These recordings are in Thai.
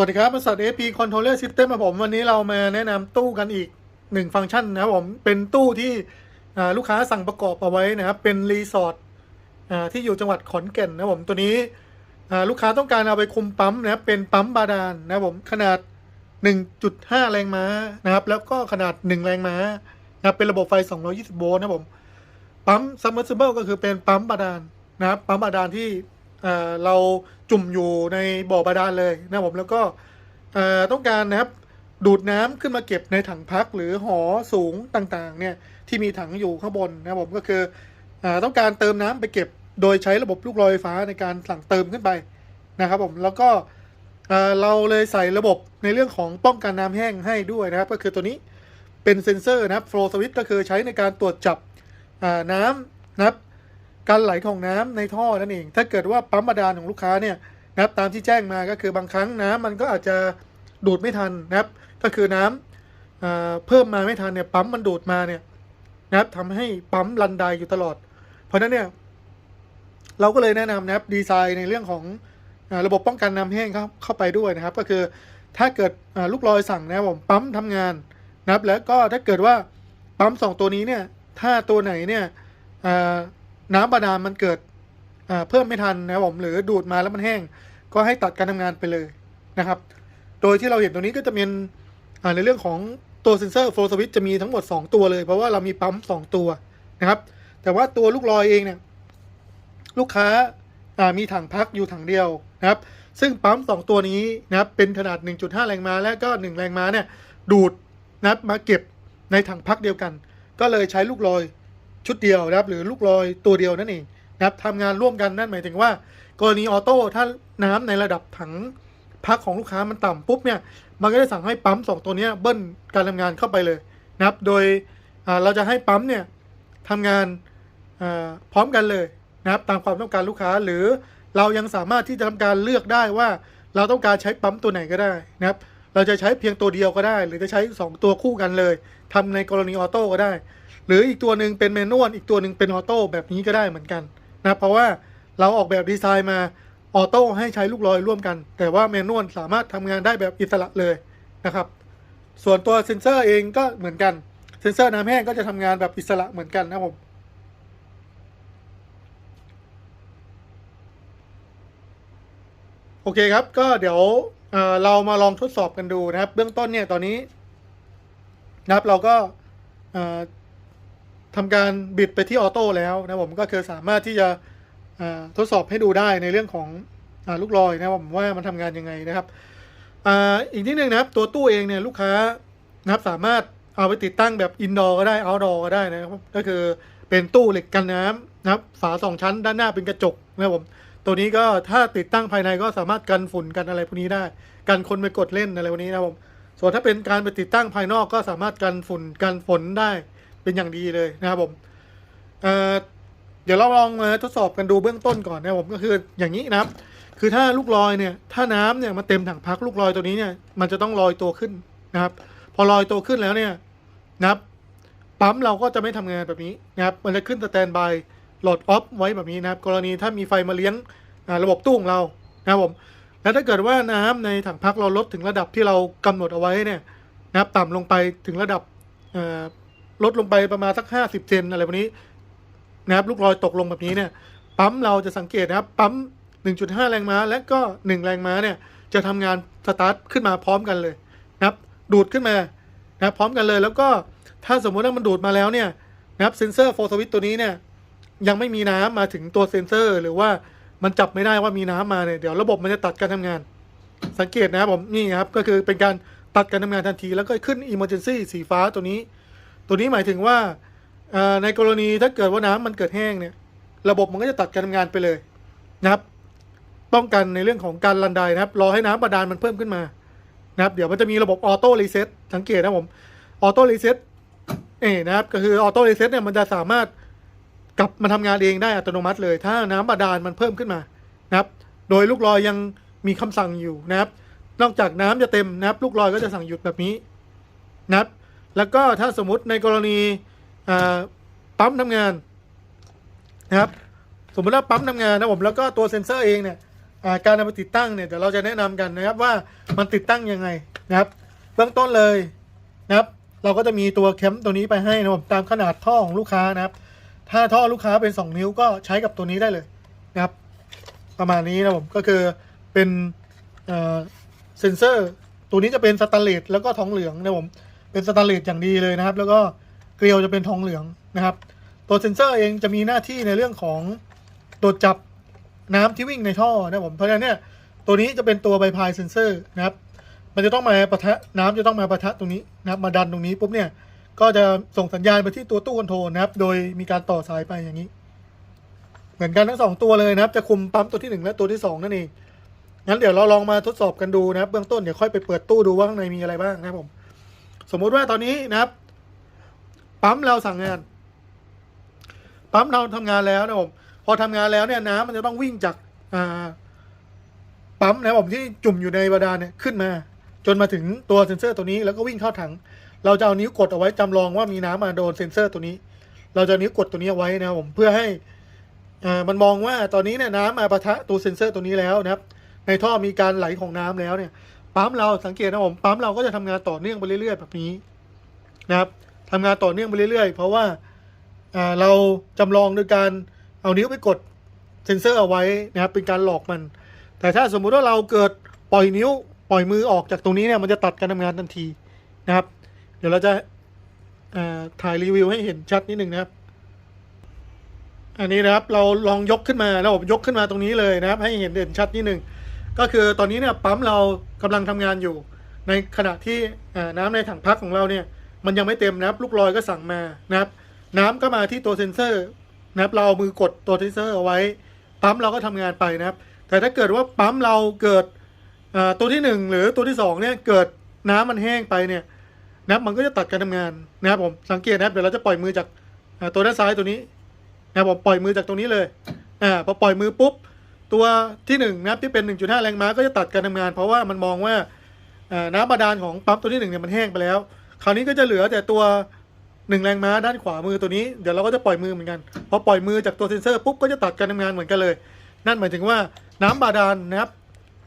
วัสดีครับบริษัท AP Controller System ครับผมวันนี้เรามาแนะนำตู้กันอีกหนึ่งฟังก์ชันนะครับผมเป็นตู้ที่ลูกค้าสั่งประกอบเอาไว้นะครับ เป็นรีสอร์ทที่อยู่จังหวัดขอนแก่นนะผมตัวนี้ลูกค้าต้องการเอาไปคุมปั๊มนะครับเป็นปั๊มบาดาลนะครับผมขนาด 1.5 แรงม้านะครับ แล้วก็ขนาด 1 แรงม้านะเป็นระบบไฟ 220 โวลต์นะครับผมปั๊ม submersible ก็คือเป็นปั๊มบาดาลนะครับปั๊มบาดาลที่ เเราจุ่มอยู่ในบ่อบาดาลเลยนะผมแล้วก็ต้องการนะครับดูดน้ำขึ้นมาเก็บในถังพักหรือหอสูงต่างๆเนี่ยที่มีถังอยู่ข้างบนนะครับผมก็คืออต้องการเติมน้ำไปเก็บโดยใช้ระบบลูกลอยไฟฟ้าในการสั่งเติมขึ้นไปนะครับผมแล้วก็เเราเลยใส่ระบบในเรื่องของป้องกันน้ำแห้งให้ด้วยนะครับ ก็คือตัวนี้เป็นเซ็นเซอร์นะครับ flow switch ก็คือใช้ในการตรวจจับน้ำนะครับ การไหลของน้ำในท่อนั่นเอง ถ้าเกิดว่าปั๊มบาดาลของลูกค้าเนี่ยนะครับตามที่แจ้งมาก็คือบางครั้งน้ำมันก็อาจจะดูดไม่ทันนะครับ ก็คือน้ำอ่าเพิ่มมาไม่ทันเนี่ยปั๊มมันดูดมาเนี่ยนะครับทำให้ปั๊มรันไดอยู่ตลอด เพราะฉะนั้นเนี่ยเราก็เลยแนะนำนะครับดีไซน์ในเรื่องของอระบบป้องกันน้ำแห้งเข้าเข้าไปด้วยนะครับ ก็คือถ้าเกิดลูกลอยสั่งนะครับผมปั๊มทำงานนะครับ แล้วก็ถ้าเกิดว่าปั๊มสองตัวนี้เนี่ยถ้าตัวไหนเนี่ย น้ำบาดาลมันเกิดเพิ่มไม่ทันนะครับผมหรือดูดมาแล้วมันแห้ง ก็ให้ตัดการทำงานไปเลยนะครับ โดยที่เราเห็นตรงนี้ก็จะเป็นในเรื่องของตัวเซนเซอร์โฟลสวิตจะมีทั้งหมด 2 ตัวเลย เพราะว่าเรามีปั๊ม 2 ตัวนะครับ แต่ว่าตัวลูกลอยเองเนี่ยลูกค้าามีถังพักอยู่ถังเดียวนะครับ ซึ่งปั๊ม 2 ตัวนี้นะครับเป็นขนาด 1.5 แรงม้าและก็ 1 แรงม้าเนี่ยดูดนะมาเก็บในถังพักเดียวกัน ก็เลยใช้ลูกลอย ชุดเดียวนะครับหรือลูกลอยตัวเดียวนั่นเองนะครับทำงานร่วมกันนั่นหมายถึงว่า กรณีออโต้ถ้าน้ำในระดับถังพักของลูกค้ามันต่ำปุ๊บเนี่ยมันก็จะสั่งให้ปั๊มสองตัวนี้เบิ้ลการทำงานเข้าไปเลยนะครับโดยเราจะให้ปั๊มเนี่ยทำงานพร้อมกันเลยนะครับตามความต้องการลูกค้าหรือเรายังสามารถที่จะทำการเลือกได้ว่าเราต้องการใช้ปั๊มตัวไหนก็ได้นะครับ เราจะใช้เพียงตัวเดียวก็ได้ หรือจะใช้ 2 ตัวคู่กันเลยทำในกรณีออโต้ก็ได้ หรืออีกตัวหนึ่งเป็นเมนนวลอีกตัวหนึ่งเป็นออโต้แบบนี้ก็ได้เหมือนกันนะเพราะว่าเราออกแบบดีไซน์มาออโต้ให้ใช้ลูกลอยร่วมกัน แต่ว่าเมนนวลสามารถทำงานได้แบบอิสระเลยนะครับ ส่วนตัวเซนเซอร์เองก็เหมือนกัน เซนเซอร์น้ำแห้งก็จะทำงานแบบอิสระเหมือนกันนะครับผมโอเคครับก็เดี๋ยวเเรามาลองทดสอบกันดูนะครับ เบื้องต้นเนี่ยตอนนี้นะครับเราก็ ทำการบิดไปที่ออโต้แล้วนะผมก็คือสามารถที่จะทดสอบให้ดูได้ในเรื่องของอลูกลอยนะผมว่ามันทำงานยังไงนะครับออีกนิดนึงนะครับ ตัวตู้เองเนี่ยลูกค้านะครับสามารถเอาไปติดตั้งแบบอินดอร์ก็ได้เอาดอร์ก็ได้นะครับก็คือเป็นตู้เหล็กกันน้ำนะครับ ฝาสองชั้นด้านหน้าเป็นกระจกนะครับผมตัวนี้ก็ถ้าติดตั้งภายในก็สามารถกันฝุ่นกันอะไรพวกนี้ได้ กันคนไปกดเล่นอะไรพวกนี้นะครับผมส่วนถ้าเป็นการไปติดตั้งภายนอกก็สามารถกันฝุ่นกันฝนได้ เป็นอย่างดีเลยนะครับผมเเดี๋ยวเราลองมาทดสอบกันดูเบื้องต้นก่อนนะครับผมก็คืออย่างนี้นะครับ คือถ้าลูกลอยเนี่ย ถ้าน้ำเนี่ยมาเต็มถังพักลูกลอยตัวนี้เนี่ย มันจะต้องลอยตัวขึ้นนะครับ พอลอยตัวขึ้นแล้วเนี่ยนะครับปั๊มเราก็จะไม่ทำงานแบบนี้นะครับ มันจะขึ้นสแตนบายโหลดออฟไว้แบบนี้นะครับ กรณีถ้ามีไฟมาเลี้ยงระบบตู้ของเรานะครับผมแล้วถ้าเกิดว่าน้ำในถังพักเราลดถึงระดับที่เรากำหนดเอาไว้เนี่ยนะครับ ต่ำลงไปถึงระดับ ลดลงไปประมาณสักห้าสิบเซนอะไรแบบนี้นะครับลูกลอยตกลงแบบนี้เนี่ยปั๊มเราจะสังเกตนะครับปั๊ม 1.5 แรงม้า และก็ 1 แรงม้าเนี่ยจะทำงานสตาร์ทขึ้นมาพร้อมกันเลยนะครับดูดขึ้นมานะครับพร้อมกันเลย แล้วก็ถ้าสมมติว่ามันดูดมาแล้วเนี่ยนะครับเซนเซอร์โฟสวิตตัวนี้เนี่ยยังไม่มีน้ำมาถึงตัวเซนเซอร์ หรือว่ามันจับไม่ได้ว่ามีน้ำมาเนี่ยเดี๋ยวระบบมันจะตัดการทำงาน สังเกตนะครับผมนี่ครับก็คือเป็นการตัดการทำงานทันที แล้วก็ขึ้น emergency สีฟ้าตัวนี้ ตัวนี้หมายถึงว่าในกรณีถ้าเกิดว่าน้ำมันเกิดแห้งเนี่ย ระบบมันก็จะตัดการทำงานไปเลยนะครับ ป้องกันในเรื่องของการรันไดนะครับ รอให้น้ำบาดาลมันเพิ่มขึ้นมานะครับ เดี๋ยวมันจะมีระบบออโต้รีเซ็ตสังเกตนะผมออโต้รีเซ็ตเอ่นะครับ ก็คือออโต้รีเซ็ตเนี่ยมันจะสามารถกลับมาทำงานเองได้อัตโนมัติเลย ถ้าน้ำบาดาลมันเพิ่มขึ้นมานะครับ โดยลูกลอยยังมีคำสั่งอยู่นะครับ นอกจากน้ำจะเต็มนะครับ ลูกลอยก็จะสั่งหยุดแบบนี้นะครับ แล้วก็ถ้าสมมุติในกรณีปั๊มทำงานนะครับสมมติว่าปั๊มทำงานนะผมแล้วก็ตัวเซ็นเซอร์เองเนี่ยการนำไปติดตั้งเนี่ยเดี๋ยวเราจะแนะนำกันนะครับว่ามันติดตั้งยังไงนะครับเบื้องต้นเลยนะครับ เราก็จะมีตัวแคมตัวนี้ไปให้นะครับผมตามขนาดท่อของลูกค้านะครับ ถ้าท่อลูกค้าเป็น 2 นิ้วก็ใช้กับตัวนี้ได้เลยนะครับ ประมาณนี้นะผมก็คือเป็นเอ่อเซนเซอร์ ตัวนี้จะเป็นสแตนเลสแล้วก็ทองเหลืองนะผม เป็นสแตนเลสอย่างดีเลยนะครับ แล้วก็เกลียวจะเป็นทองเหลืองนะครับ ตัวเซนเซอร์เองจะมีหน้าที่ในเรื่องของตรวจจับน้ำที่วิ่งในท่อนะผมเพราะฉะนั้นเนี่ยตัวนี้จะเป็นตัวไบพายเซนเซอร์นะครับ มันจะต้องมาปะทะน้ำจะต้องมาปะทะตรงนี้นะครับ มาดันตรงนี้ปุ๊บเนี่ยก็จะส่งสัญญาณไปที่ตัวตู้คอนโทรลนะครับ โดยมีการต่อสายไปอย่างนี้ เหมือนกันทั้งสองตัวเลยนะครับ จะคุมปั๊มตัวที่หนึ่งและตัวที่สองนั่นเองงั้นเดี๋ยวเราลองมาทดสอบกันดูนะครับ เบื้องต้นเดี๋ยวค่อยไปเปิดตู้ดูว่าข้างในมีอะไรบ้างนะครับผม สมมุติว่าตอนนี้นะครับ ปั๊มเราสั่งงาน ปั๊มเราทำงานแล้วนะผมพอทำงานแล้วเนี่ยน้ำมันจะต้องวิ่งจากอ่าปั๊มนะครับผมที่จุ่มอยู่ในบาดาลเนี่ยขึ้นมา จนมาถึงตัวเซ็นเซอร์ตัวนี้แล้วก็วิ่งเข้าถัง เราจะเอานิ้วกดเอาไว้จำลองว่ามีน้ำมาโดนเซ็นเซอร์ตัวนี้ เราจะนิ้วกดตัวนี้เอาไว้นะครับผมเพื่อให้อ่ามันมองว่าตอนนี้เนี่ยน้ำมาปะทะตัวเซ็นเซอร์ตัวนี้แล้วนะครับ ในท่อมีการไหลของน้ำแล้วเนี่ย ปั๊มเราสังเกตนะผมปั๊มเราก็จะทำงานต่อเนื่องไปเรื่อยๆแบบนี้นะครับทำงานต่อเนื่องไปเรื่อยๆ เพราะว่าเราจำลองโดยการเอานิ้วไปกดเซ็นเซอร์เอาไว้นะครับเป็นการหลอกมัน แต่ถ้าสมมุติว่าเราเกิดปล่อยนิ้วปล่อยมือออกจากตรงนี้เนี่ยมันจะตัดการทำงานทันทีนะครับ เดี๋ยวเราจะถ่ายรีวิวให้เห็นชัดนิดหนึ่งนะครับ อันนี้นะครับเราลองยกขึ้นมาแล้วผมยกขึ้นมาตรงนี้เลยนะครับ ให้เห็นเด่นชัดนิดหนึ่ง ก็คือตอนนี้เนี่ยปั๊มเรากำลังทำงานอยู่ ในขณะที่น้ำในถังพักของเราเนี่ยมันยังไม่เต็มนะครับลูกลอยก็สั่งมานะครับ น้ำก็มาที่ตัวเซ็นเซอร์นะครับเรามือกดตัวเซ็นเซอร์เอาไว้ ปั๊มเราก็ทำงานไปนะครับ แต่ถ้าเกิดว่าปั๊มเราเกิดตัวที่หนึ่งหรือตัวที่สองเนี่ยเกิดน้ำมันแห้งไปเนี่ยนะครับมันก็จะตัดการทำงานนะครับผมสังเกตนะครับเดี๋ยวเราจะปล่อยมือจากตัวด้านซ้ายตัวนี้นะครับผมปล่อยมือจากตรงนี้เลยอ่าพอปล่อยมือปุ๊บ ตัวที่หนึ่งนะครับที่เป็น 1.5 แรงม้าก็จะตัดการทำงาน เพราะว่ามันมองว่าน้ำบาดาลของปั๊มตัวที่หนึ่งเนี่ยมันแห้งไปแล้ว คราวนี้ก็จะเหลือแต่ตัวหนึ่งแรงม้าด้านขวามือตัวนี้เดี๋ยวเราก็จะปล่อยมือเหมือนกันพอปล่อยมือจากตัวเซนเซอร์ปุ๊บก็จะตัดการทำงานเหมือนกันเลย นั่นหมายถึงว่าน้ำบาดาลนะครับ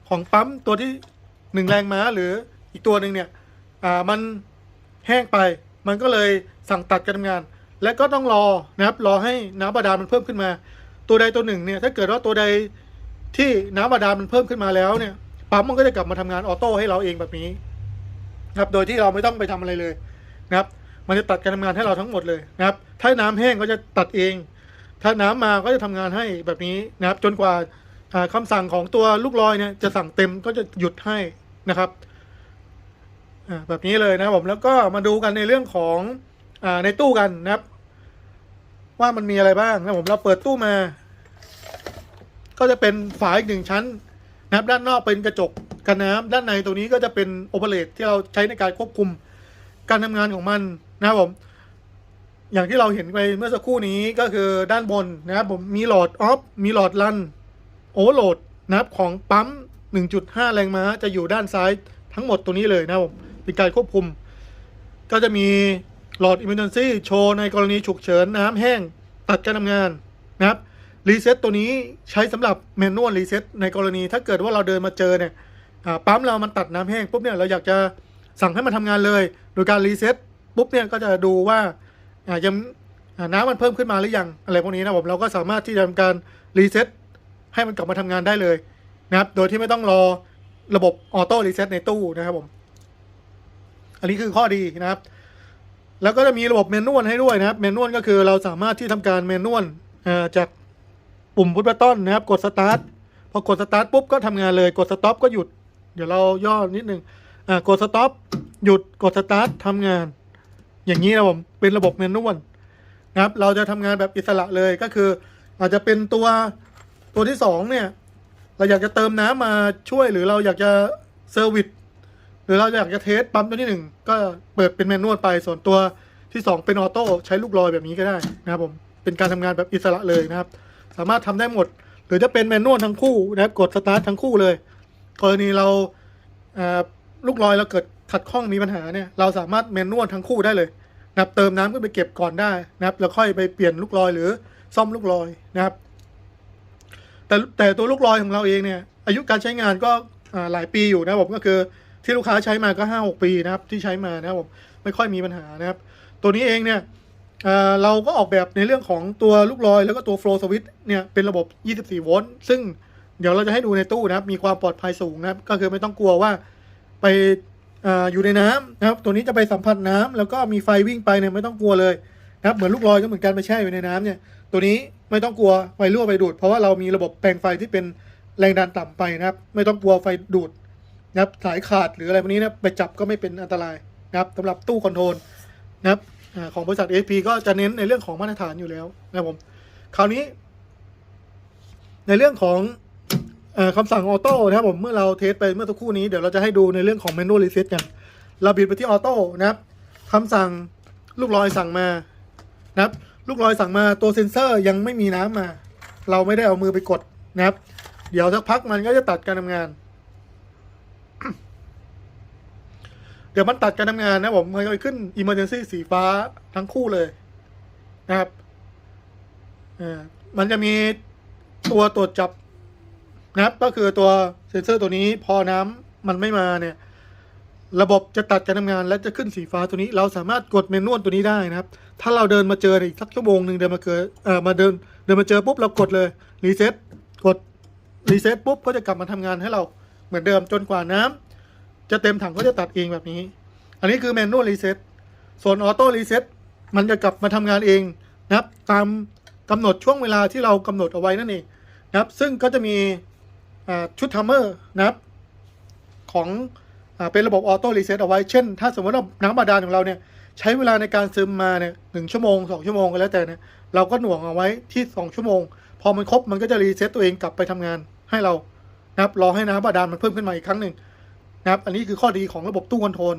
ของปั๊มตัวที่หนึ่งแรงม้าหรืออีกตัวหนึ่งเนี่ยมันแห้งไป มันก็เลยสั่งตัดการทำงาน และก็ต้องรอนะครับรอให้น้ำบาดาลมันเพิ่มขึ้นมา ตัวใดตัวหนึ่งเนี่ยถ้าเกิดว่าตัวใด ที่น้ำบาดาลมันเพิ่มขึ้นมาแล้วเนี่ยปั๊มมันก็จะกลับมาทำงานออโต้ให้เราเองแบบนี้นะครับ โดยที่เราไม่ต้องไปทำอะไรเลยนะครับ มันจะตัดการทำงานให้เราทั้งหมดเลยนะครับ ถ้าน้ำแห้งก็จะตัดเอง ถ้าน้ำมาก็จะทำงานให้แบบนี้นะครับ จนกว่าอ่าคำสั่งของตัวลูกลอยเนี่ยจะสั่งเต็มก็จะหยุดให้นะครับแบบนี้เลยนะผมแล้วก็มาดูกันในเรื่องของอในตู้กันนะครับ ว่ามันมีอะไรบ้างนะผมเราเปิดตู้มา ก็จะเป็นฝาอีกหนึ่งชั้นนะครับด้านนอกเป็นกระจกกันน้ำด้านในตรงนี้ก็จะเป็นโอเปเรตที่เราใช้ในการควบคุมการทำงานของมันนะครับผม อย่างที่เราเห็นไปเมื่อสักครู่นี้ก็คือด้านบนนะครับผมมีหลอดออฟมีหลอดลันโอเวอร์โหลดนะครับของปั๊ม 1.5 แรงม้าจะอยู่ด้านซ้ายทั้งหมดตรงนี้เลยนะครับผมเป็นการควบคุม ก็จะมีหลอด Emergency โชว์ในกรณีฉุกเฉินน้ำแห้งตัดการทำงานนะครับ รีเซ็ตตัวนี้ใช้สำหรับแมนนวลรีเซ็ตในกรณีถ้าเกิดว่าเราเดินมาเจอเนี่ยปั๊มเรามันตัดน้ำแห้งปุ๊บเนี่ยเราอยากจะสั่งให้มันทำงานเลย โดยการรีเซ็ตปุ๊บเนี่ยก็จะดูว่าอายังน้ำมันเพิ่มขึ้นมาหรือยังอะไรพวกนี้นะผมเราก็สามารถที่จะทำการรีเซ็ตให้มันกลับมาทำงานได้เลยนะครับ โดยที่ไม่ต้องรอระบบออโต้รีเซ็ตในตู้นะครับผมอันนี้คือข้อดีนะครับ แล้วก็จะมีระบบเมนนวลให้ด้วยนะครับเมนนวลก็คือเราสามารถที่ทำการเมนนวลจาก ปุ่มพุทบัตตอนนะครับ กดสตาร์ทพอกดสตาร์ทปุ๊บก็ทำงานเลย กดสต็อปก็หยุด เดี๋ยวเราย่อนิดนึงอ่ากดสต็อปหยุดกดสตาร์ททำงาน อย่างนี้นะผมเป็นระบบเมนนวลนะครับ เราจะทำงานแบบอิสระเลยก็คือ อาจจะเป็นตัวตัวที่สองเนี่ย เราอยากจะเติมน้ำมาช่วยหรือเราอยากจะเซอร์วิสหรือเราอยากจะเทสปั๊มตัวที่หนึ่งก็เปิดเป็นแมนนวลไปส่วนตัวที่สองเป็นออโต้ใช้ลูกลอยแบบนี้ก็ได้นะครับผมเป็นการทำงานแบบอิสระเลยนะครับ สามารถทำได้หมด หรือจะเป็นแมนนวลทั้งคู่นะครับกดสตาร์ททั้งคู่เลย กรณีเราลูกลอยเราเกิดขัดข้องมีปัญหาเนี่ยเราสามารถแมนนวลทั้งคู่ได้เลยนะครับเติมน้ำขึ้นไปเก็บก่อนได้นะครับแล้วค่อยไปเปลี่ยนลูกลอยหรือซ่อมลูกลอยนะครับ แต่แต่ตัวลูกลอยของเราเองเนี่ยอายุการใช้งานก็หลายปีอยู่นะผมก็คือที่ลูกค้าใช้มาก็ห้าหกปีนะครับที่ใช้มานะครับผมไม่ค่อยมีปัญหานะครับ ตัวนี้เองเนี่ย เราก็ออกแบบในเรื่องของตัวลูกลอยแล้วก็ตัว flow switch เนี่ยเป็นระบบ 24 โวลต์ซึ่งเดี๋ยวเราจะให้ดูในตู้นะครับ มีความปลอดภัยสูงนะครับ ก็คือไม่ต้องกลัวว่าไปออยู่ในน้ำนะครับ ตัวนี้จะไปสัมผัสน้ำแล้วก็มีไฟวิ่งไปเนี่ยไม่ต้องกลัวเลยนะครับ เหมือนลูกลอยก็เหมือนกันไปแช่อยู่ในน้ำเนี่ย ตัวนี้ไม่ต้องกลัวไฟรั่วไฟดูด เพราะว่าเรามีระบบแปลงไฟที่เป็นแรงดันต่ำไปนะครับ ไม่ต้องกลัวไฟดูดนะครับสายขาดหรืออะไรพวกนี้นะไปจับก็ไม่เป็นอันตรายนะครับสำหรับตู้คอนโทรลนะครับ ของบริษัท AP ก็จะเน้นในเรื่องของมาตรฐานอยู่แล้วนะครับผม คราวนี้ ในเรื่องของอคำสั่งออโต้นะครับผมเมื่อเราเทสไปเมื่อสักครู่นี้เดี๋ยวเราจะให้ดูในเรื่องของ manual reset กันเราบิดไปที่ออโต้นะครับคำสั่งลูกลอยสั่งมานะครับ ลูกลอยสั่งมาตัวเซ็นเซอร์ยังไม่มีน้ำมา เราไม่ได้เอามือไปกดนะครับ เดี๋ยวสักพักมันก็จะตัดการทำงาน เดี๋ยวมันตัดการทำงานนะผมมันก็จะขึ้น emergency สีฟ้าทั้งคู่เลยนะครับอ่ามันจะมีตัวตรวจจับนะครับ ก็คือตัวเซ็นเซอร์ตัวนี้พอน้ำมันไม่มาเนี่ย ระบบจะตัดการทำงาน และจะขึ้นสีฟ้าตัวนี้ เราสามารถกดเมนวลตัวนี้ได้นะครับ ถ้าเราเดินมาเจออีกสักชั่วโมงหนึ่งเดินมาเจอเอ่อมาเดินเดินมาเจอปุ๊บเรากดเลยรีเซ็ตกดรีเซ็ตปุ๊บก็จะกลับมาทำงานให้เราเหมือนเดิมจนกว่าน้ำ จะเต็มถังก็จะตัดเองแบบนี้ อันนี้คือแมนนวลรีเซ็ตส่วนออโต้รีเซ็ตมันจะกลับมาทำงานเองนะครับ ตามกำหนดช่วงเวลาที่เรากำหนดเอาไว้นั่นเองนะครับ ซึ่งก็จะมีชุดทัมเมอร์นะครับ ของอเป็นระบบออโต้รีเซ็ตเอาไว้ เช่น ถ้าสมมติว่าน้ำบาดาลของเราเนี่ยใช้เวลาในการซึมมาเนี่ยหนึ่งชั่วโมงสองชั่วโมงก็แล้วแต่เนี่ยเราก็หน่วงเอาไว้ที่สองชั่วโมง พอมันครบมันก็จะรีเซ็ตตัวเองกลับไปทำงานให้เรานะครับรอให้น้ำบาดาลมันเพิ่มขึ้นมาอีกครั้งหนึ่ง นะครับ อันนี้คือข้อดีของระบบตู้คอนโทรล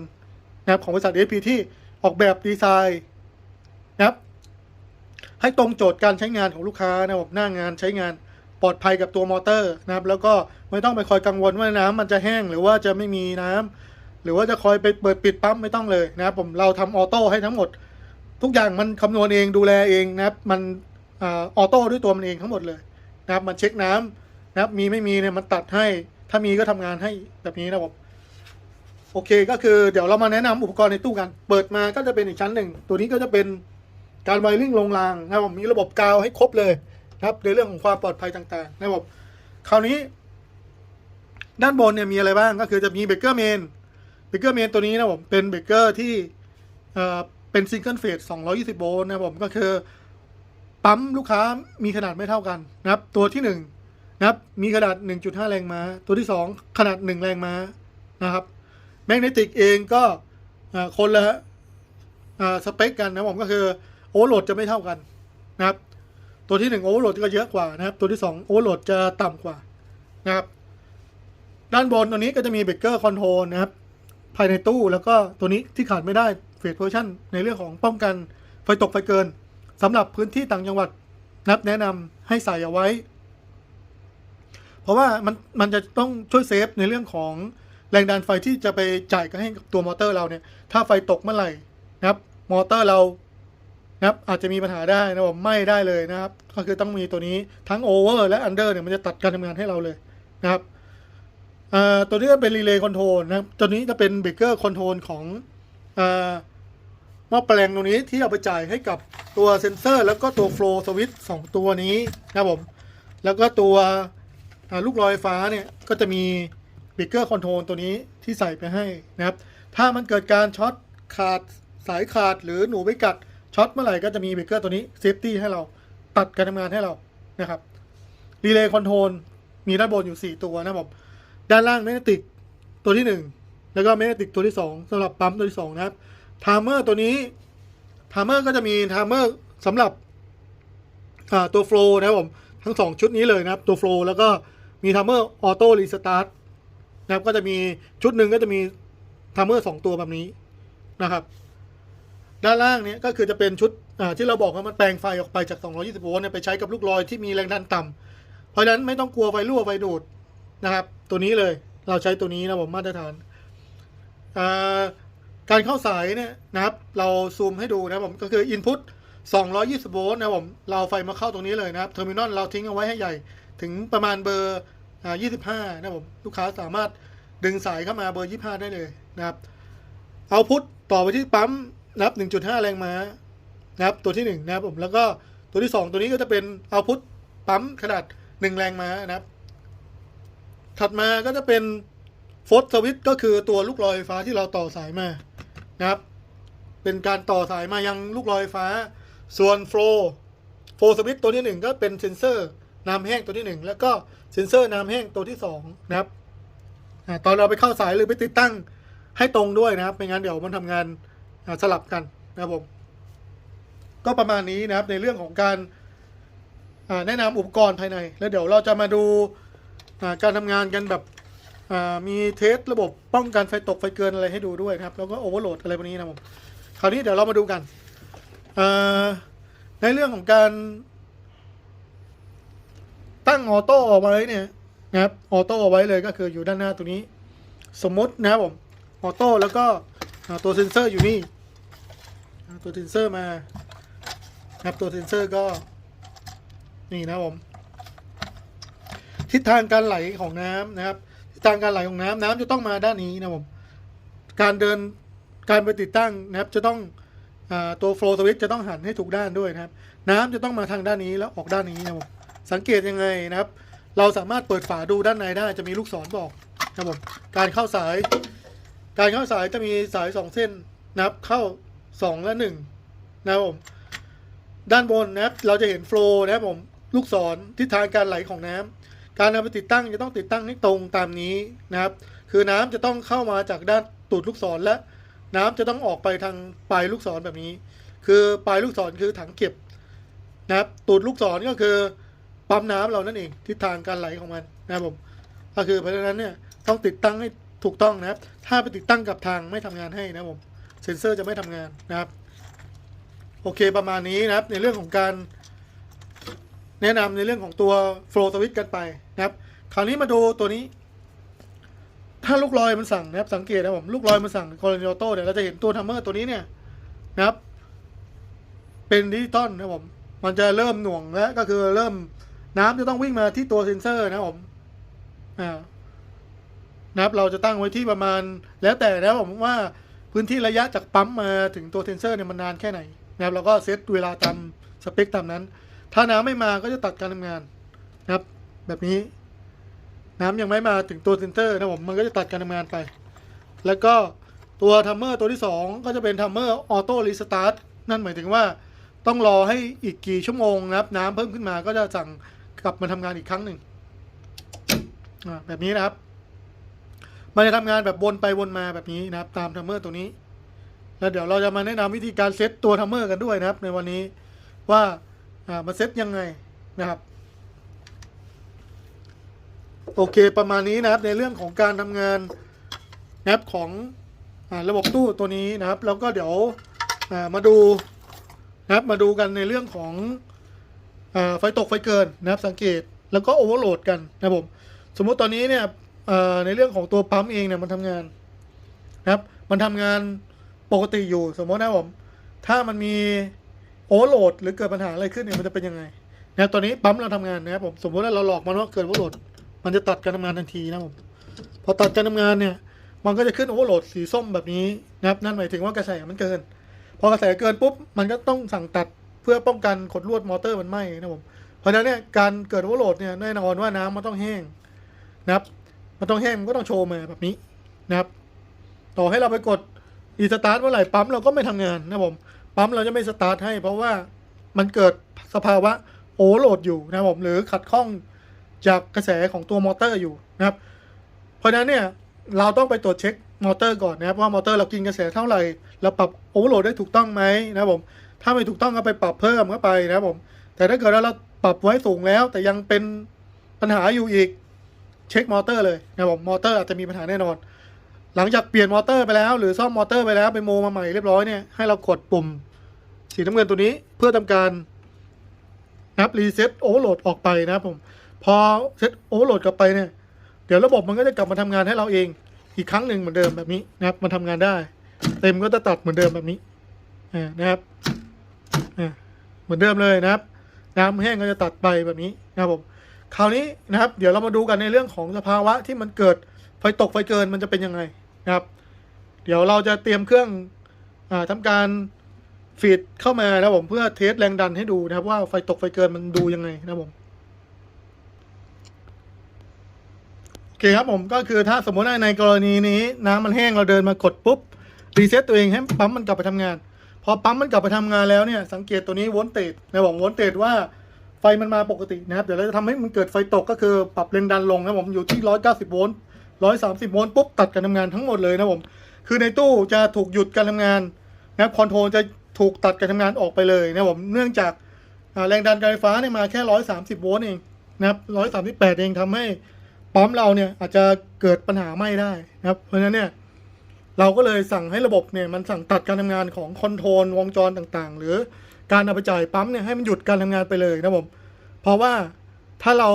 นะครับของบริษัท SP ที่ออกแบบดีไซน์นะครับ ให้ตรงโจทย์การใช้งานของลูกค้านะครับหน้างานใช้งานปลอดภัยกับตัวมอเตอร์นะครับ แล้วก็ไม่ต้องไปคอยกังวลว่าน้ำมันจะแห้งหรือว่าจะไม่มีน้ำหรือว่าจะคอยไปเปิดปิดปั๊มไม่ต้องเลยนะครับ ผมเราทำออโต้ให้ทั้งหมด ทุกอย่างมันคำนวณเองดูแลเองนะครับ มันออโต้ด้วยตัวมันเองทั้งหมดเลยนะครับ มันเช็คน้ำนะครับ มีไม่มีเนี่ยมันตัดให้ ถ้ามีก็ทำงานให้แบบนี้นะครับ โอเคก็คือเดี๋ยวเรามาแนะนำอุปกรณ์ในตู้กัน เปิดมาก็จะเป็นอีกชั้นหนึ่ง ตัวนี้ก็จะเป็นการไวริ่งลงรางนะครับผมมีระบบกาวให้ครบเลยนะครับ ในเรื่องของความปลอดภัยต่างๆนะครับผมคราวนี้ ด้านบนเนี่ยมีอะไรบ้างก็คือจะมีเบรกเกอร์เมนเบรกเกอร์เมนตัวนี้นะผมเป็นเบรกเกอร์ที่เอ่อเป็นซิงเกิลเฟส220 โวลต์นะครับผมก็คือ ปั๊มลูกค้ามีขนาดไม่เท่ากันนะครับ ตัวที่หนึ่งนะครับ มีขนาด 1.5 แรงม้าตัวที่สองขนาด 1 แรงม้านะครับ แมกเนติกเองก็คนละสเปคกันนะผมก็คือโอเวอร์โหลดจะไม่เท่ากันนะครับ ตัวที่หนึ่งโอเวอร์โหลดก็เยอะกว่านะครับ ตัวที่สองโอเวอร์โหลดจะต่ำกว่านะครับ ด้านบนตัวนี้ก็จะมีเบรกเกอร์คอนโทรลนะครับ ภายในตู้แล้วก็ตัวนี้ที่ขาดไม่ได้เฟสเวอร์ชันในเรื่องของป้องกันไฟตกไฟเกินสำหรับพื้นที่ต่างจังหวัดนับแนะนำให้ใส่เอาไว้ เพราะว่ามันมันจะต้องช่วยเซฟในเรื่องของ แรงดันไฟที่จะไปจ่ายให้กับตัวมอเตอร์เราเนี่ย ถ้าไฟตกเมื่อไหร่นะครับ มอเตอร์เรานะครับอาจจะมีปัญหาได้นะผมไม่ได้เลยนะครับ ก็คือต้องมีตัวนี้ทั้งโอเวอร์และอันเดอร์เนี่ยมันจะตัดการทำงานให้เราเลยนะครับตัวนี้เป็นรีเลย์คอนโทรลนะครับตัวนี้จะเป็นเบรกเกอร์คอนโทรลของหม้อแปลงตรงนี้ที่เอาไปจ่ายให้กับตัวเซนเซอร์ แล้วก็ตัวโฟล์สวิตช์สองตัวนี้นะครับผม แล้วก็ตัวลูกลอยฟ้าเนี่ยก็จะมี บรกเกอร์คอนโทรลตัวนี้ที่ใส่ไปให้นะครับ ถ้ามันเกิดการช็อตขาดสายขาดหรือหนูไปกัดช็อตเมื่อไหร่ก็จะมีเบรกเกอร์ตัวนี้เซฟตี้ให้เราตัดการทำงานให้เรานะครับรีเลย์คอนโทรลมีด้านบนอยู่ 4 ตัวนะครับผมด้านล่างแมกเนติกตัวที่หนึ่งแล้วก็แมกเนติกตัวที่สองสำหรับปั๊มตัวที่สองนะครับไทม์เมอร์ตัวนี้ไทม์เมอร์ก็จะมีไทม์เมอร์สำหรับตัวโฟล์นะครับผมทั้งสองชุดนี้เลยนะครับ ตัวโฟล์แล้วก็มีไทม์เมอร์ออโต้รีสตาร์ท นะครับก็จะมีชุดหนึ่งก็จะมีไทม์เมอร์สองตัวแบบนี้นะครับ ด้านล่างเนี้ยก็คือจะเป็นชุดที่เราบอกว่ามันแปลงไฟออกไปจาก 220 โวลต์เนี่ยไปใช้กับลูกลอยที่มีแรงดันต่ำเพราะฉะนั้นไม่ต้องกลัวไฟรั่วไฟดูดนะครับ ตัวนี้เลยเราใช้ตัวนี้นะผมมาตรฐาน การเข้าสายเนี่ยนะครับ เราซูมให้ดูนะผมก็คือ Input 220 โวลต์นะผมเราไฟมาเข้าตรงนี้เลยนะครับเทอร์มินอลเราทิ้งเอาไว้ให้ใหญ่ถึงประมาณเบอร์ อ่า25 นะครับผมลูกค้าสามารถดึงสายเข้ามาเบอร์ 25 ได้เลยนะครับเอาพุทต่อไปที่ปั๊มนะครับ1.5 แรงม้านะครับตัวที่ 1 นะครับผมแล้วก็ตัวที่ 2 ตัวนี้ก็จะเป็นเอาพุทปั๊มขนาด 1 แรงม้านะครับ ถัดมาก็จะเป็นโฟร์สวิตก็คือตัวลูกลอยไฟฟ้าที่เราต่อสายมานะครับ เป็นการต่อสายมายังลูกลอยไฟฟ้า ส่วนโฟล์โฟสวิตตัวที่หนึ่งก็เป็นเซนเซอร์น้ำแห้งตัวที่หนึ่งแล้วก็ เซนเซอร์น้ำแห้งตัวที่สองนะครับตอนเราไปเข้าสายหรือไปติดตั้งให้ตรงด้วยนะครับ ไม่งั้นเดี๋ยวมันทำงานสลับกันนะครับผม ก็ประมาณนี้นะครับในเรื่องของการแนะนำอุปกรณ์ภายใน แล้วเดี๋ยวเราจะมาดูการทำงานกันแบบมีเทสระบบป้องกันไฟตกไฟเกินอะไรให้ดูด้วยนะครับ แล้วก็โอเวอร์โหลดอะไรพวกนี้นะครับผม คราวนี้เดี๋ยวเรามาดูกัน ในเรื่องของการ ตั้งออโต้เอาไว้เนี่ยนะครับออโต้เอาไว้เลยก็คืออยู่ด้านหน้าตัวนี้ สมมตินะครับผมออโต้แล้วก็ตัวเซ็นเซอร์อยู่นี่ตัวเซ็นเซอร์มานะครับตัวเซ็นเซอร์ก็นี่นะผมทิศทางการไหลของน้ำนะครับทิศทางการไหลของน้ำน้ำจะต้องมาด้านนี้นะผมการเดินการไปติดตั้งนะครับจะต้องอตัวโฟล์สวิตจะต้องหันให้ถูกด้านด้วยนะครับ น้ำจะต้องมาทางด้านนี้แล้วออกด้านนี้นะครับผม สังเกตยังไงนะครับ เราสามารถเปิดฝาดูด้านในได้จะมีลูกศรบอกนะครับผมการเข้าสาย การเข้าสายจะมีสายสองเส้นนะครับเข้าสองและหนึ่งนะครับผมด้านบนนะครับเราจะเห็นโฟล์นะครับผมลูกศรทิศทางการไหลของน้ำการนำไปติดตั้งจะต้องติดตั้งให้ตรงตามนี้นะครับ คือน้ำจะต้องเข้ามาจากด้านตูดลูกศรและ น้ำจะต้องออกไปทางปลายลูกศรแบบนี้ คือปลายลูกศรคือถังเก็บนะครับตูดลูกศรก็คือ ปั๊มน้ำเรานั่นเองทิศทางการไหลของมันนะครับผมก็คือเพราะฉะนั้นเนี่ยต้องติดตั้งให้ถูกต้องนะครับ ถ้าไปติดตั้งกับทางไม่ทำงานให้นะครับผมเซ็นเซอร์จะไม่ทำงานนะครับ โอเคประมาณนี้นะครับ ในเรื่องของการแนะนำในเรื่องของตัว flow switch กันไปนะครับ คราวนี้มาดูตัวนี้ ถ้าลูกลอยมันสั่งนะครับ สังเกตนะผมลูกลอยมันสั่งคอร์เนโตเนี่ยเราจะเห็นตัวทัมเมอร์ตัวนี้เนี่ยนะครับ เป็นดิจิตอลนะครับผมมันจะเริ่มหน่วงแล้วก็คือเริ่ม น้ำจะต้องวิ่งมาที่ตัวเซ็นเซอร์นะครับผมอ่านะครับเราจะตั้งไว้ที่ประมาณ แล้วแต่นะครับผมว่าพื้นที่ระยะจากปั๊มมาถึงตัวเซ็นเซอร์เนี่ยมันนานแค่ไหนนะครับเราก็เซตเวลาตามสเปคตามนั้น ถ้าน้ำไม่มาก็จะตัดการทำงานนะครับ แบบนี้ น้ำยังไม่มาถึงตัวเซนเตอร์นะผมมันก็จะตัดการทำงานไป แล้วก็ตัวทัมเมอร์ตัวที่ 2 ก็จะเป็นทัมเมอร์ออโต้รีสตาร์ทนั่นหมายถึงว่าต้องรอให้อีกกี่ชั่วโมงนะครับ น้ำเพิ่มขึ้นมาก็จะสั่ง กลับมาทำงานอีกครั้งหนึ่งแบบนี้นะครับ มันจะทำงานแบบวนไปวนมาแบบนี้นะครับ ตามทัมเมอร์ตัวนี้ แล้วเดี๋ยวเราจะมาแนะนำวิธีการเซตตัวทัมเมอร์กันด้วยนะครับ ในวันนี้ว่าอ่ามาเซตยังไงนะครับ โอเคประมาณนี้นะครับในเรื่องของการทำงานนะครับของอาระบบตู้ตัวนี้นะครับ แล้วก็เดี๋ยวมาดูนะครับมาดูกันในเรื่องของ ไฟตกไฟเกินนะครับสังเกตแล้วก็โอเวอร์โหลดกันนะครับผมสมมุติตอนนี้เนี่ยในเรื่องของตัวปั๊มเองเนี่ยมันทำงานนะครับมันทำงานปกติอยู่สมมตินะครับผมถ้ามันมีโอเวอร์โหลดหรือเกิดปัญหาอะไรขึ้นเนี่ยมันจะเป็นยังไงนะครับตอนนี้ปั๊มเราทำงานนะครับผมสมมติว่าเราหลอกมันว่าเกิดโอเวอร์โหลดมันจะตัดการทำงานทันทีนะครับผมพอตัดการทำงานเนี่ยมันก็จะขึ้นโอเวอร์โหลดสีส้มแบบนี้นะครับนั่นหมายถึงว่ากระแสมันเกิน พอกระแสเกินปุ๊บมันก็ต้องสั่งตัด เพื่อป้องกันขดลวดมอเตอร์มันไหม้นะครับผมเพราะฉะนั้นเนี่ยการเกิดโอเวอร์โหลดเนี่ยแน่นอนว่าน้ำมันต้องแห้งนะครับ มันต้องแห้งมันก็ต้องโชว์มาแบบนี้นะครับ ต่อให้เราไปกดอีสตาร์ทเมื่อไหร่ปั๊มเราก็ไม่ทำงานนะครับผมปั๊มเราจะไม่สตาร์ทให้เพราะว่ามันเกิดสภาวะโอเวอร์โหลดอยู่นะครับผมหรือขัดข้องจากกระแสของตัวมอเตอร์อยู่นะครับ เพราะฉะนั้นเนี่ยเราต้องไปตรวจเช็คมอเตอร์ก่อนนะครับว่ามอเตอร์เรากินกระแสเท่าไหร่เราปรับโอเวอร์โหลดได้ถูกต้องไหมนะครับผม ถ้าไม่ถูกต้องก็ไปปรับเพิ่มเข้าไปนะครับผม แต่ถ้าเกิดว่าเราปรับไว้สูงแล้ว แต่ยังเป็นปัญหาอยู่อีกเช็คมอเตอร์เลยนะครับผมมอเตอร์อาจจะมีปัญหาแน่นอน หลังจากเปลี่ยนมอเตอร์ไปแล้ว หรือซ่อมมอเตอร์ไปแล้วไปโมมาใหม่เรียบร้อยเนี่ยให้เรากดปุ่มสีน้ำเงินตัวนี้เพื่อทำการนับรีเซ็ตโอเวอร์โหลดออกไปนะครับผม พอเซ็ตโอเวอร์โหลดกลับไปเนี่ยเดี๋ยวระบบมันก็จะกลับมาทำงานให้เราเองอีกครั้งหนึ่งเหมือนเดิมแบบนี้นะครับ มันทำงานได้ เต็มก็จะตัดเหมือนเดิมแบบนี้นะครับ เหมือนเดิมเลยนะครับ น้ำแห้งก็จะตัดไปแบบนี้นะครับผมคราวนี้นะครับ เดี๋ยวเรามาดูกันในเรื่องของสภาวะที่มันเกิดไฟตกไฟเกินมันจะเป็นยังไงนะครับ เดี๋ยวเราจะเตรียมเครื่องอาทำการฟีดเข้ามานะผมเพื่อเทสแรงดันให้ดูนะครับ ว่าไฟตกไฟเกินมันดูยังไงนะครับผมโอเคครับผมก็คือถ้าสมมติในกรณีนี้ น้ำมันแห้งเราเดินมากดปุ๊บรีเซ็ตตัวเองให้ปั๊มมันกลับไปทำงาน พอปั๊มมันกลับไปทำงานแล้วเนี่ยสังเกตตัวนี้โวลเตจนะบผมโวลเตจว่าไฟมันมาปกตินะครับ เดี๋ยวเราจะทำให้มันเกิดไฟตกก็คือปรับแรงดันลงนะผมอยู่ที่ 190 โวลต์ 130 โวลต์ปุ๊บตัดการทำงานทั้งหมดเลยนะผม คือในตู้จะถูกหยุดการทำงานนะครับคอนโทรลจะถูกตัดการทำงานออกไปเลยนะผมเนื่องจากแรงดันการไฟฟ้าเนี่ยมาแค่ 130 โวลต์เองนะครับ 138 เองทำให้ปั๊มเราเนี่ยอาจจะเกิดปัญหาไหม้ได้นะครับ เพราะฉะนั้นเนี่ย เราก็เลยสั่งให้ระบบเนี่ยมันสั่งตัดการทำงานของคอนโทรลวงจรต่างๆ หรือการเอาไปจ่ายปั๊มเนี่ยให้มันหยุดการทำงานไปเลยนะครับผมเพราะว่าถ้าเรา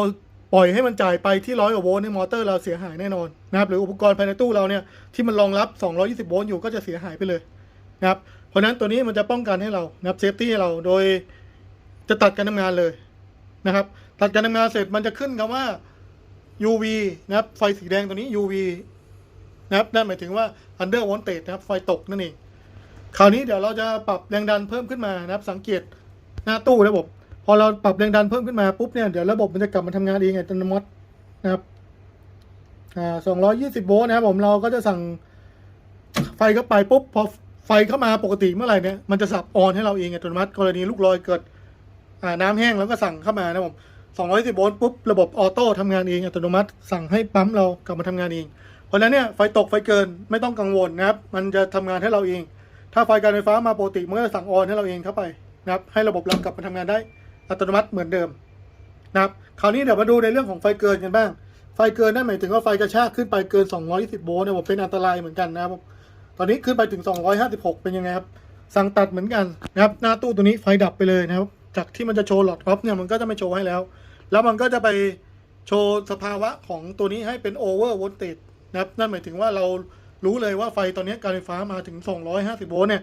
ปล่อยให้มันจ่ายไปที่ร้อยกว่าโวลต์ในมอเตอร์เราเสียหายแน่นอนนะครับหรืออุปกรณ์ภายในตู้เราเนี่ยที่มันรองรับ 220 โวลต์อยู่ก็จะเสียหายไปเลยนะครับเพราะนั้นตัวนี้มันจะป้องกันให้เรานะครับเซฟตี้ให้เราโดยจะตัดการทำงานเลยนะครับ ตัดการทำงานเสร็จมันจะขึ้นคำว่า UV นะครับไฟสีแดงตัวนี้ UV นะครับนั่นหมายถึงว่า under voltage นะครับไฟตกนั่นเองคราวนี้เดี๋ยวเราจะปรับแรงดันเพิ่มขึ้นมานะครับ สังเกตหน้าตู้ระบบ พอเราปรับแรงดันเพิ่มขึ้นมาปุ๊บเนี่ยเดี๋ยวระบบมันจะกลับมาทำงานเองอัตโนมัตินะครับอ่า220โวลต์นะครับผมเราก็จะสั่งไฟเข้าไปปุ๊บพอไฟเข้ามาปกติเมื่อไหร่เนี่ยมันจะสับออนให้เราเองอัตโนมัติ กรณีลูกลอยเกิดอ่าน้ำแห้งแล้วก็สั่งเข้ามานะครับผม210โวลต์ปุ๊บระบบออโต้ทำงานเองอัตโนมัติ สั่งให้ปั๊มเรากลับมาทำงานเอง เพราะนั้นเนี่ยไฟตกไฟเกินไม่ต้องกังวลนะครับ มันจะทำงานให้เราเอง ถ้าไฟการไฟฟ้ามาปกติมันก็จะสั่งออนให้เราเองเข้าไปนะครับ ให้ระบบเรากลับมาทำงานได้อัตโนมัติเหมือนเดิมนะครับ คราวนี้เดี๋ยวมาดูในเรื่องของไฟเกินกันบ้าง ไฟเกินนั่นหมายถึงว่าไฟกระชากขึ้นไปเกิน 220 โวลต์เนี่ยผมเป็นอันตรายเหมือนกันนะครับ ตอนนี้ขึ้นไปถึง 256 เป็นยังไงครับ สั่งตัดเหมือนกันนะครับ หน้าตู้ตัวนี้ไฟดับไปเลยนะครับ จากที่มันจะโชว์หลอดออฟเนี่ยมันก็จะไม่โชว์ให้แล้ว แล้วมันก็จะไปโชว์สภาวะของตัวนี้ให้เป็นโอเวอร์โวลเตจ นะครับนั่นหมายถึงว่าเรารู้เลยว่าไฟตอนนี้การไฟฟ้ามาถึง 250 โวลต์เนี่ย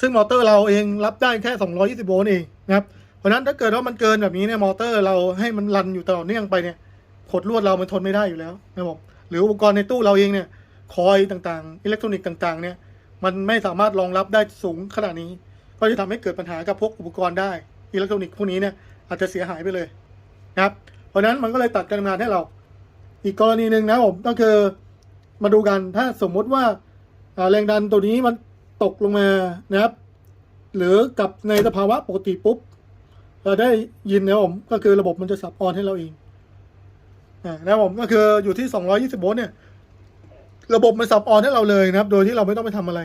ซึ่งมอเตอร์เราเองรับได้แค่ 220 โวลต์เองนะครับ เพราะนั้นถ้าเกิดว่ามันเกินแบบนี้เนี่ยมอเตอร์เราให้มันรันอยู่ตลอดเนื่องไปเนี่ยขดลวดเรามันทนไม่ได้อยู่แล้วนะครับผมหรืออุปกรณ์ในตู้เราเองเนี่ยคอยต่างๆ อิเล็กทรอนิกส์ต่างๆเนี่ยมันไม่สามารถรองรับได้สูงขนาดนี้ ก็จะทำให้เกิดปัญหากับพวกอุปกรณ์ได้อิเล็กทรอนิกส์พวกนี้เนี่ยอาจจะเสียหายไปเลยนะครับ เพราะนั้นมันก็เลยตัดการทำงานให้เรา อีกกรณีหนึ่งนะผมก็คือ มาดูกันถ้าสมมุติว่าแรงดันตัวนี้มันตกลงมานะครับ หรือกับในสภาวะปกติปุ๊บ เราได้ยินนะผมก็คือระบบมันจะสับออนให้เราเองนะครับผมก็คืออยู่ที่ 220โวลต์เนี่ย ระบบมันสับออนให้เราเลยนะครับ โดยที่เราไม่ต้องไปทำอะไร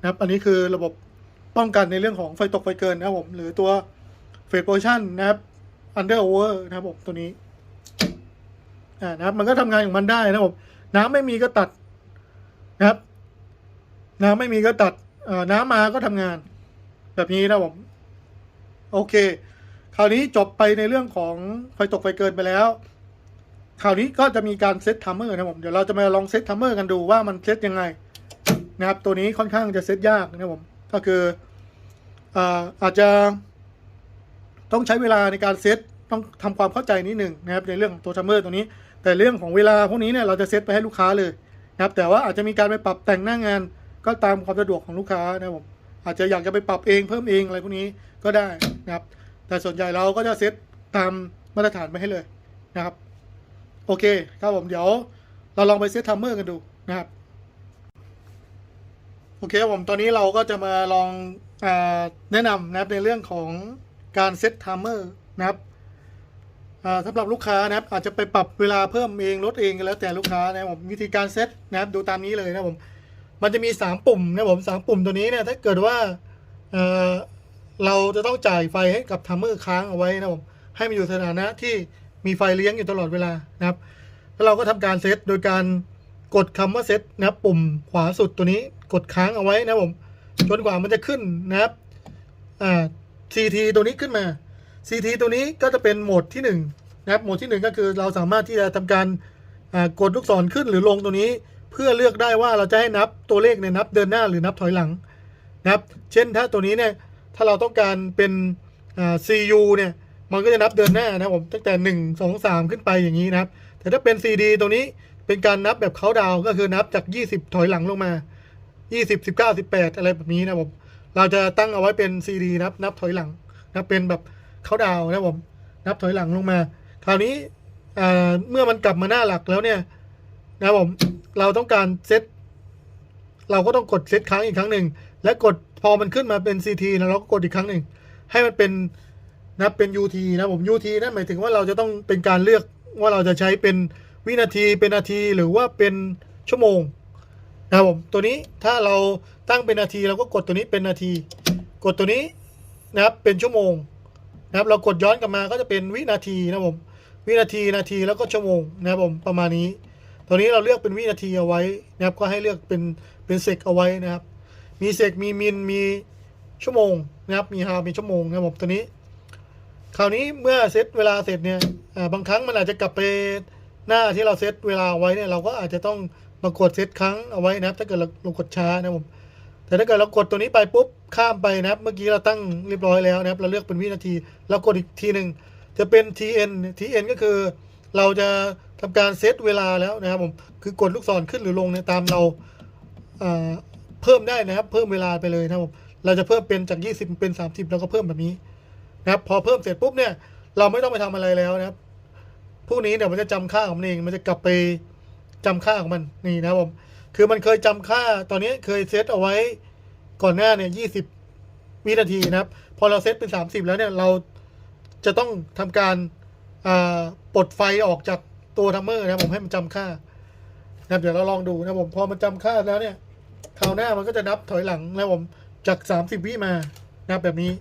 นะครับ อันนี้คือระบบป้องกันในเรื่องของไฟตกไฟเกินนะครับผมหรือตัวเฟสโพชั่นนะครับ under over นะครับผมตัวนี้อ่านะครับมันก็ทำงานของมันได้นะครับผม น้ำไม่มีก็ตัดนะครับ น้ำไม่มีก็ตัดน้ำมาก็ทำงาน แบบนี้นะผม โอเค คราวนี้จบไปในเรื่องของไฟตกไฟเกินไปแล้ว คราวนี้ก็จะมีการเซตทัมเมอร์นะผม เดี๋ยวเราจะมาลองเซตทัมเมอร์กันดูว่ามันเซตยังไง นะครับ ตัวนี้ค่อนข้างจะเซตยากนะผม ก็คืออาอาจจะต้องใช้เวลาในการเซตต้องทำความเข้าใจนิดหนึ่งนะครับ ในเรื่องของตัวทัมเมอร์ตัวนี้ แต่เรื่องของเวลาพวกนี้เนี่ยเราจะเซตไปให้ลูกค้าเลยนะครับแต่ว่าอาจจะมีการไปปรับแต่งหน้างานก็ตามความสะดวกของลูกค้านะครับผมอาจจะอยากจะไปปรับเองเพิ่มเองอะไรพวกนี้ก็ได้นะครับ แต่ส่วนใหญ่เราก็จะเซตตามมาตรฐานไปให้เลยนะครับ โอเคครับผมเดี๋ยวเราลองไปเซตทัมเมอร์กันดูนะครับโอเคครับผมตอนนี้เราก็จะมาลองอแนะนำนะครับในเรื่องของการเซตทัมเมอร์นะครับ สำหรับลูกค้านะครับอาจจะไปปรับเวลาเพิ่มเองลดเองก็แล้วแต่ลูกค้านะครับผมวิธีการเซตนะครับดูตามนี้เลยนะครับผมมันจะมีสามปุ่มนะครับผมสามปุ่มตัวนี้เนี่ยถ้าเกิดว่าเเราจะต้องจ่ายไฟให้กับทัมเมอร์ค้างเอาไว้นะครับผมให้มันอยู่สถานะที่มีไฟเลี้ยงอยู่ตลอดเวลานะครับแล้วเราก็ทำการเซตโดยการกดคำว่าเซตนะครับปุ่มขวาสุดตัวนี้กดค้างเอาไว้นะครับผมจนกว่ามันจะขึ้นนะครับอ่า CT ตัวนี้ขึ้นมา CT ตัวนี้ก็จะเป็นโหมดที่หนึ่งนะครับโหมดที่หนึ่งก็คือเราสามารถที่จะทำการกดลูกศรขึ้นหรือลงตัวนี้ เพื่อเลือกได้ว่าเราจะให้นับตัวเลขในนับเดินหน้าหรือนับถอยหลังนะครับ เช่นถ้าตัวนี้เนี่ยถ้าเราต้องการเป็น CU เนี่ยมันก็จะนับเดินหน้านะครับผมตั้งแต่หนึ่งสองสามขึ้นไปอย่างนี้นะครับ แต่ถ้าเป็น CD ตรงนี้เป็นการนับแบบเขาดาวก็คือนับจาก 20 ถอยหลังลงมา 20 19 18 อะไรแบบนี้นะครับผมเราจะตั้งเอาไว้เป็น CD นับนับถอยหลังนับเป็นแบบ เขาดาวนะผม นับถอยหลังลงมา คราวนี้เมื่อมันกลับมาหน้าหลักแล้วเนี่ยนะผมเราต้องการเซตเราก็ต้องกดเซตครั้งอีกครั้งหนึ่งและกดพอมันขึ้นมาเป็น CT แล้วเราก็กดอีกครั้งหนึ่งให้มันเป็นนะเป็น UT นะผม UT นั่นหมายถึงว่าเราจะต้องเป็นการเลือกว่าเราจะใช้เป็นวินาทีเป็นนาทีหรือว่าเป็นชั่วโมงนะครับผมตัวนี้ถ้าเราตั้งเป็นนาทีเราก็กดตัวนี้เป็นนาที กดตัวนี้นะครับเป็นชั่วโมง นะครับเรากดย้อนกลับมาก็จะเป็นวินาทีนะครับผมวินาทีนาทีแล้วก็ชั่วโมงนะครับผมประมาณนี้ตัวนี้เราเลือกเป็นวินาทีเอาไว้นะครับก็ให้เลือกเป็นเป็นเซกเอาไว้นะครับ มีเซกมีมินมีชั่วโมงนะครับมีฮาวมีชั่วโมงนะครับผมตัวนี้ คราวนี้เมื่อเซตเวลาเสร็จเนี่ยบางครั้งมันอาจจะกลับไปหน้าที่เราเซตเวลาไว้เนี่ยเราก็อาจจะต้องมากดเซตครั้งเอาไว้นะครับ ถ้าเกิดเราเรากดช้านะครับผม แต่ถ้าเกิดเรากดตัวนี้ไปปุ๊บข้ามไปนะครับ เมื่อกี้เราตั้งเรียบร้อยแล้วนะครับ เราเลือกเป็นวินาที เรากดอีกทีหนึ่งจะเป็น tn tn ก็คือ เราจะทำการเซตเวลาแล้วนะครับผมคือกดลูกศรขึ้นหรือลงเนี่ยตามเราอ่าเพิ่มได้นะครับ เพิ่มเวลาไปเลยนะครับผมเราจะเพิ่มเป็นจาก 20 เป็น 30เราก็เพิ่มแบบนี้นะครับ พอเพิ่มเสร็จปุ๊บเนี่ย เราไม่ต้องไปทำอะไรแล้วนะครับพวกนี้เดี๋ยวมันจะจำค่าของมันเองมันจะกลับไปจำค่าของมันนี่นะครับผม คือมันเคยจำค่าตอนนี้เคยเซตเอาไว้ก่อนหน้าเนี่ยยี่สิบวินาทีนะครับ พอเราเซตเป็นสามสิบแล้วเนี่ยเราจะต้องทำการปลดไฟออกจากตัวทัมเมอร์นะครับผมให้มันจำค่านะครับเดี๋ยวเราลองดูนะครับผมพอมันจำค่าแล้วเนี่ยคราวหน้ามันก็จะนับถอยหลังนะครับผมจากสามสิบวิมานะครับแบบนี้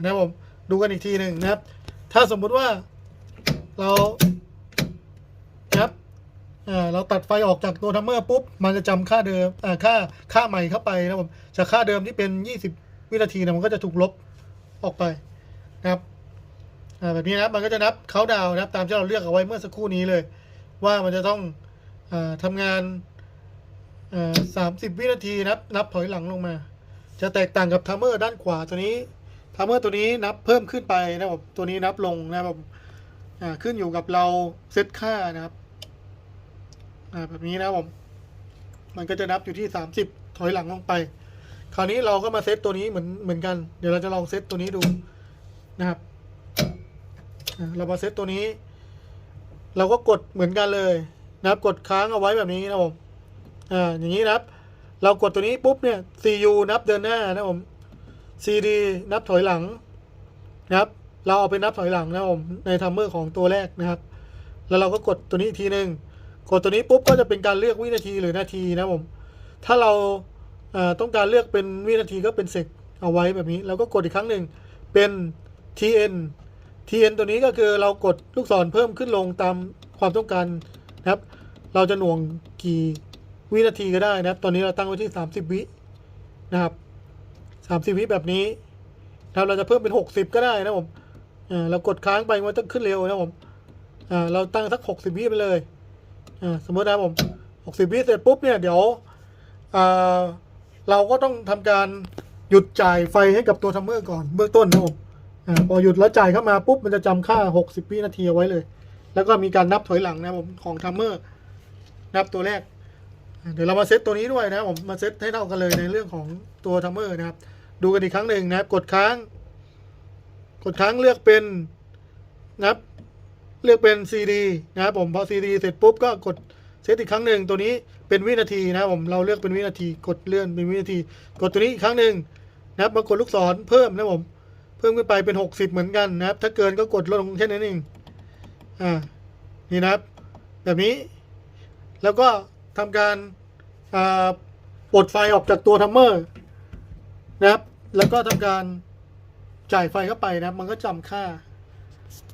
นะครับผมดูกันอีกทีหนึ่งนะครับ ถ้าสมมุติว่าเรา เราตัดไฟออกจากตัวทัมเมอร์ปุ๊บ มันจะจำค่าเดิมค่าค่าใหม่เข้าไปนะครับผมจากค่าเดิมที่เป็น 20 วินาทีนะมันก็จะถูกลบออกไปนะครับแบบนี้นะมันก็จะนับเขาดาวนะครับ ตามที่เราเลือกเอาไว้เมื่อสักครู่นี้เลย ว่ามันจะต้องอาทำงานสามสิบวินาทีนับ นับถอยหลังลงมา จะแตกต่างกับทัมเมอร์ด้านขวาตัวนี้ทัมเมอร์ตัวนี้นับเพิ่มขึ้นไปนะครับตัวนี้นับลงนะครับขึ้นอยู่กับเราเซตค่านะครับ แบบนี้นะครับผม มันก็จะนับอยู่ที่สามสิบถอยหลังลงไป คราวนี้เราก็มาเซตตัวนี้เหมือนเหมือนกัน เดี๋ยวเราจะลองเซตตัวนี้ดูนะครับ เรามาเซตตัวนี้ เราก็กดเหมือนกันเลยนะครับ กดค้างเอาไว้แบบนี้นะครับผม อ่า อย่างนี้นะครับ เรากดตัวนี้ปุ๊บเนี่ย CU นับเดินหน้านะครับผม CD นับถอยหลังนะครับ เราเอาไปนับถอยหลังนะครับผมในทัมเมอร์ของตัวแรกนะครับ แล้วเราก็กดตัวนี้อีกทีหนึ่ง กดตัวนี้ปุ๊บก็จะเป็นการเลือกวินาทีหรือนาทีนะผมถ้าเราต้องการเลือกเป็นวินาทีก็เป็นเซกเอาไว้แบบนี้แล้วก็กดอีกครั้งหนึ่งเป็น tn tn ตัวนี้ก็คือเรากดลูกศรเพิ่มขึ้นลงตามความต้องการนะครับ เราจะหน่วงกี่วินาทีก็ได้นะครับ ตอนนี้เราตั้งไว้ที่ 30 วินะครับ 30 วิแบบนี้นะครับเราจะเพิ่มเป็น 60 ก็ได้นะครับผมอ่าเรากดค้างไปมันต้องขึ้นเร็วนะครับผมอ่าเราตั้งสัก 60 วิไปเลย สมมตินะครับผม60วิเสร็จปุ๊บเนี่ย เดี๋ยวเราก็ต้องทำการหยุดจ่ายไฟให้กับตัวทัมเมอร์ก่อนเบื้องต้นนะผมอพอหยุดแล้วจ่ายเข้ามาปุ๊บมันจะจำค่า 60 วินาทีเอาไว้เลย แล้วก็มีการนับถอยหลังนะผมของทัมเมอร์นับตัวแรก เดี๋ยวเรามาเซตตัวนี้ด้วยนะผมมาเซตให้เท่ากันเลยในเรื่องของตัวทัมเมอร์นะครับ ดูกันอีกครั้งหนึ่งนะครับ กดค้าง กดค้างเลือกเป็นนับ เลือกเป็น CD นะครับผมพอ CD เสร็จปุ๊บก็กดเซตอีกครั้งหนึ่งตัวนี้เป็นวินาทีนะครับผมเราเลือกเป็นวินาทีกดเลื่อนเป็นวินาที กดตัวนี้อีกครั้งหนึ่งนะครับมากดลูกศรเพิ่มนะครับผมเพิ่มขึ้นไปเป็น 60 เหมือนกันนะครับ ถ้าเกินก็กดลดลงแค่นั้นเองอ่านี่นะครับ แบบนี้ แล้วก็ทำการอ่าปลดไฟออกจากตัวทัมเมอร์นะครับ แล้วก็ทำการจ่ายไฟเข้าไปนะครับ มันก็จำค่า